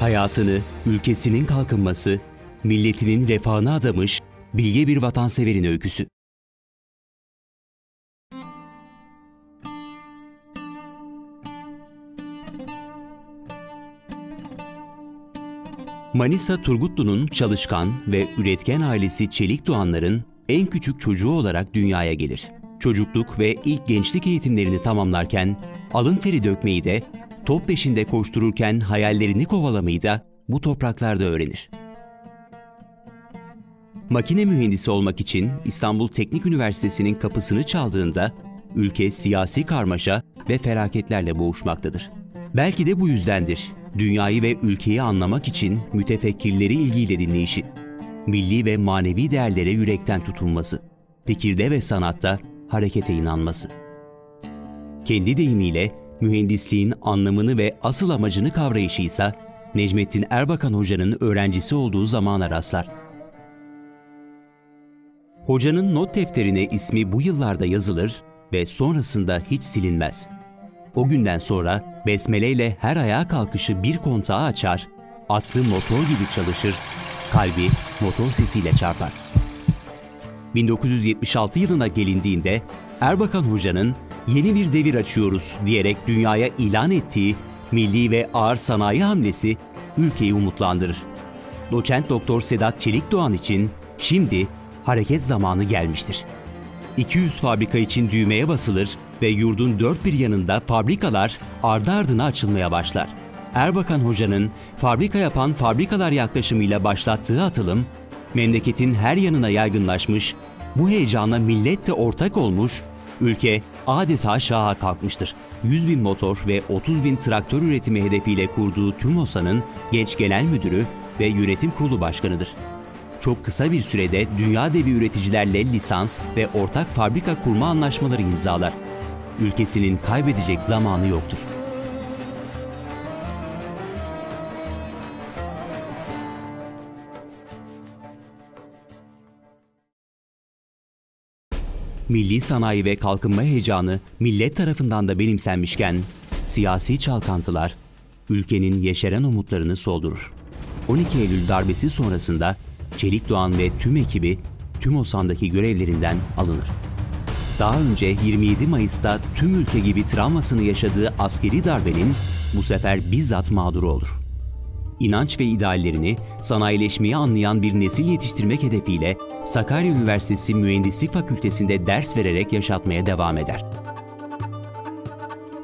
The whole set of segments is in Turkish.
Hayatını, ülkesinin kalkınması, milletinin refahına adamış bilge bir vatanseverin öyküsü. Manisa Turgutlu'nun çalışkan ve üretken ailesi Çelik Doğanların en küçük çocuğu olarak dünyaya gelir. Çocukluk ve ilk gençlik eğitimlerini tamamlarken alın teri dökmeyi de, top peşinde koştururken hayallerini kovalamayı da bu topraklarda öğrenir. Makine mühendisi olmak için İstanbul Teknik Üniversitesi'nin kapısını çaldığında ülke siyasi karmaşa ve felaketlerle boğuşmaktadır. Belki de bu yüzdendir dünyayı ve ülkeyi anlamak için mütefekkirleri ilgiyle dinleyişi, milli ve manevi değerlere yürekten tutunması, fikirde ve sanatta harekete inanması. Kendi deyimiyle mühendisliğin anlamını ve asıl amacını kavrayışı ise Necmettin Erbakan Hoca'nın öğrencisi olduğu zamana rastlar. Hocanın not defterine ismi bu yıllarda yazılır ve sonrasında hiç silinmez. O günden sonra besmele ile her ayağa kalkışı bir kontağı açar, atlı motor gibi çalışır, kalbi motor sesiyle çarpar. 1976 yılına gelindiğinde Erbakan Hoca'nın yeni bir devir açıyoruz diyerek dünyaya ilan ettiği milli ve ağır sanayi hamlesi ülkeyi umutlandırır. Doçent Doktor Sedat Çelik Doğan için şimdi hareket zamanı gelmiştir. 200 fabrika için düğmeye basılır ve yurdun dört bir yanında fabrikalar ardı ardına açılmaya başlar. Erbakan Hoca'nın fabrika yapan fabrikalar yaklaşımıyla başlattığı atılım, memleketin her yanına yaygınlaşmış, bu heyecana millet de ortak olmuş, ülke adeta şaha kalkmıştır. 100 bin motor ve 30 bin traktör üretimi hedefiyle kurduğu TÜMOSA'nın genç genel müdürü ve yönetim kurulu başkanıdır çok kısa bir sürede dünya devi üreticilerle lisans ve ortak fabrika kurma anlaşmaları imzalar. Ülkesinin kaybedecek zamanı yoktur. Milli sanayi ve kalkınma heyecanı millet tarafından da benimsenmişken siyasi çalkantılar ülkenin yeşeren umutlarını soldurur. 12 Eylül darbesi sonrasında Çelik Doğan ve tüm ekibi TÜMOSAN'daki görevlerinden alınır. Daha önce 27 Mayıs'ta tüm ülke gibi travmasını yaşadığı askeri darbenin bu sefer bizzat mağduru olur. İnanç ve ideallerini sanayileşmeyi anlayan bir nesil yetiştirmek hedefiyle Sakarya Üniversitesi Mühendislik Fakültesi'nde ders vererek yaşatmaya devam eder.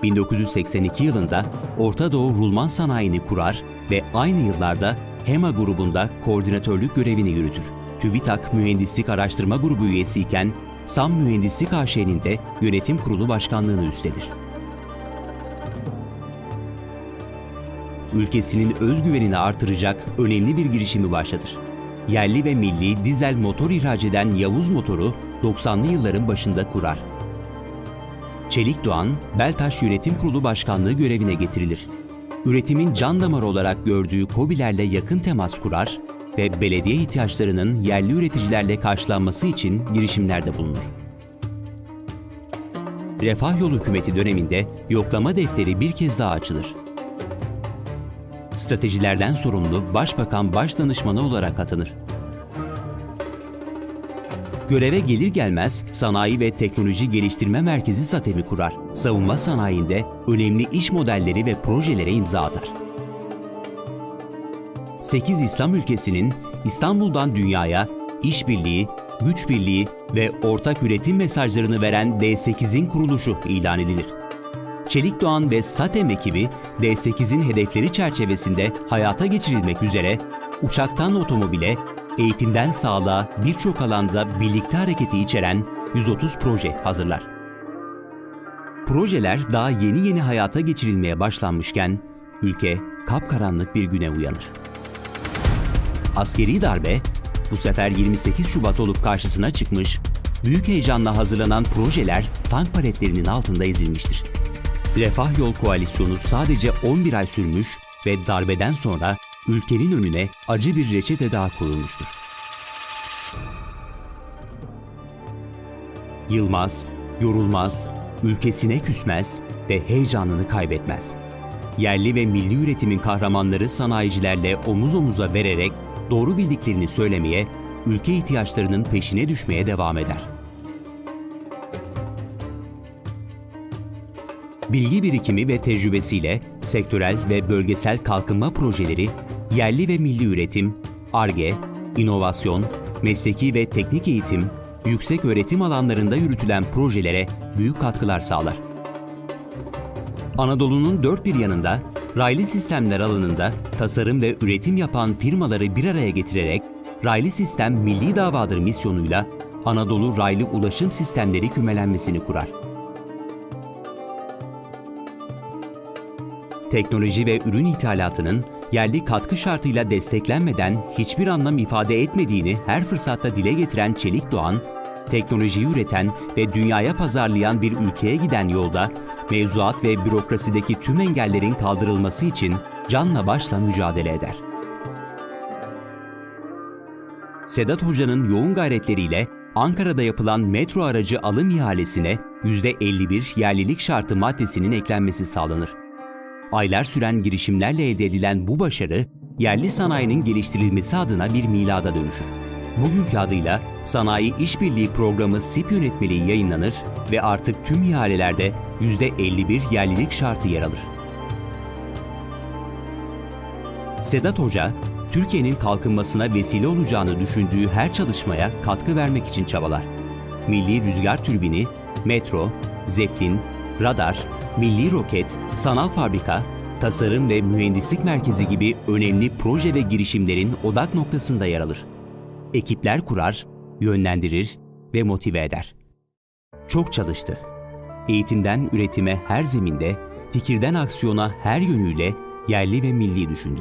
1982 yılında Orta Doğu Rulman Sanayi'ni kurar ve aynı yıllarda HEMA grubunda koordinatörlük görevini yürütür. TÜBİTAK Mühendislik Araştırma Grubu üyesiyken SAM Mühendislik AŞ'nin de yönetim kurulu başkanlığını üstlenir. Ülkesinin özgüvenini artıracak önemli bir girişimi başlatır. Yerli ve milli dizel motor ihraç eden Yavuz Motor'u 90'lı yılların başında kurar. Çelik Doğan, Beltaş Yönetim Kurulu Başkanlığı görevine getirilir üretimin can damarı olarak gördüğü KOBİ'lerle yakın temas kurar ve belediye ihtiyaçlarının yerli üreticilerle karşılanması için girişimlerde bulunur. Refah Yolu hükümeti döneminde yoklama defteri bir kez daha açılır. Stratejilerden sorumlu Başbakan Başdanışmanı olarak atanır. Göreve gelir gelmez Sanayi ve Teknoloji Geliştirme Merkezi SATEM'i kurar. Savunma sanayinde önemli iş modelleri ve projelere imza atar. 8 İslam ülkesinin İstanbul'dan dünyaya işbirliği, güç birliği ve ortak üretim mesajlarını veren D8'in kuruluşu ilan edilir. Çelik Doğan ve SATEM ekibi D8'in hedefleri çerçevesinde hayata geçirilmek üzere uçaktan otomobile, eğitimden sağlığa birçok alanda birlikte hareketi içeren 130 proje hazırlar. Projeler daha yeni yeni hayata geçirilmeye başlanmışken ülke kapkaranlık bir güne uyanır. Askeri darbe bu sefer 28 Şubat olup karşısına çıkmış, büyük heyecanla hazırlanan projeler tank paletlerinin altında ezilmiştir. Refah Yol Koalisyonu sadece 11 ay sürmüş ve darbeden sonra ülkenin önüne acı bir reçete daha koyulmuştur. Yılmaz, yorulmaz, ülkesine küsmez ve heyecanını kaybetmez. yerli ve milli üretimin kahramanları sanayicilerle omuz omuza vererek doğru bildiklerini söylemeye, ülke ihtiyaçlarının peşine düşmeye devam eder. Bilgi birikimi ve tecrübesiyle sektörel ve bölgesel kalkınma projeleri, yerli ve milli üretim, ARGE, inovasyon, mesleki ve teknik eğitim, yüksek öğretim alanlarında yürütülen projelere büyük katkılar sağlar. Anadolu'nun dört bir yanında raylı sistemler alanında tasarım ve üretim yapan firmaları bir araya getirerek Raylı Sistem Milli Davadır misyonuyla Anadolu Raylı Ulaşım Sistemleri kümelenmesini kurar. Teknoloji ve ürün ithalatının yerli katkı şartıyla desteklenmeden hiçbir anlam ifade etmediğini her fırsatta dile getiren Çelik Doğan, teknolojiyi üreten ve dünyaya pazarlayan bir ülkeye giden yolda mevzuat ve bürokrasideki tüm engellerin kaldırılması için canla başla mücadele eder. Sedat Hoca'nın yoğun gayretleriyle Ankara'da yapılan metro aracı alım ihalesine %51 yerlilik şartı maddesinin eklenmesi sağlanır. Aylar süren girişimlerle elde edilen bu başarı, yerli sanayinin geliştirilmesi adına bir milada dönüşür. Bugünkü adıyla Sanayi İşbirliği Programı SİP yönetmeliği yayınlanır ve artık tüm ihalelerde %51 yerlilik şartı yer alır. Sedat Hoca, Türkiye'nin kalkınmasına vesile olacağını düşündüğü her çalışmaya katkı vermek için çabalar. Milli Rüzgar Türbini, metro, zeplin, radar, milli roket, sanal fabrika, tasarım ve mühendislik merkezi gibi önemli proje ve girişimlerin odak noktasında yer alır. Ekipler kurar, yönlendirir ve motive eder. Çok çalıştı. Eğitimden üretime her zeminde, fikirden aksiyona her yönüyle yerli ve milli düşündü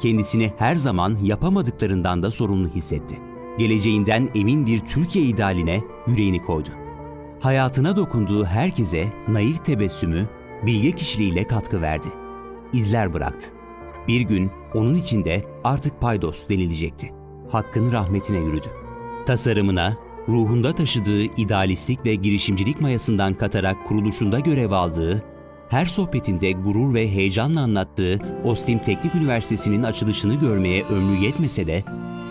kendisini her zaman yapamadıklarından da sorumlu hissetti. Geleceğinden emin bir Türkiye idealine yüreğini koydu. Hayatına dokunduğu herkese naif tebessümü, bilge kişiliğiyle katkı verdi. İzler bıraktı. Bir gün onun içinde artık paydos denilecekti. Hakkın rahmetine yürüdü. Tasarımına, ruhunda taşıdığı idealistlik ve girişimcilik mayasından katarak kuruluşunda görev aldığı her sohbetinde gurur ve heyecanla anlattığı Ostim Teknik Üniversitesi'nin açılışını görmeye ömrü yetmese de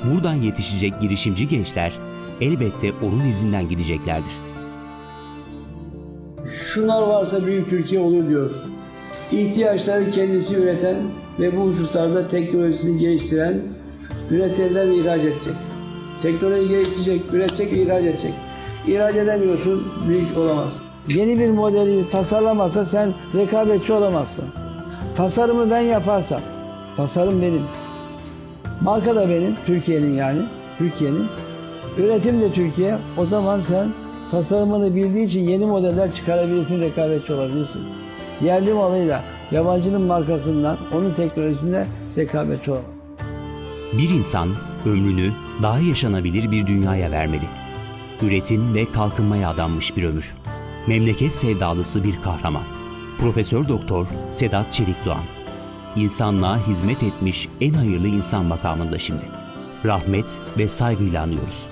buradan yetişecek girişimci gençler elbette onun izinden gideceklerdir. Şunlar varsa büyük Türkiye olur diyoruz. İhtiyaçları kendisi üreten ve bu hususlarda teknolojisini geliştiren, üretirler ve ihraç edecek. Teknoloji geliştirecek, üretecek ve ihraç edecek. İhraç edemiyorsun, büyük olamazsın. Yeni bir modeli tasarlamazsa sen rekabetçi olamazsın. Tasarımı ben yaparsam, tasarım benim. Marka da benim, Türkiye'nin yani, Türkiye'nin. Üretim de Türkiye. O zaman sen tasarımını bildiği için yeni modeller çıkarabilirsin, rekabetçi olabilirsin. Yerli malıyla yabancının markasından, onun teknolojisinde rekabetçi olamaz. Bir insan ömrünü daha yaşanabilir bir dünyaya vermeli. Üretim ve kalkınmaya adanmış bir ömür. Memleket sevdalısı bir kahraman. Profesör Doktor Sedat Çelik Doğan. İnsanlığa hizmet etmiş en hayırlı insan makamında şimdi. Rahmet ve saygıyla anıyoruz.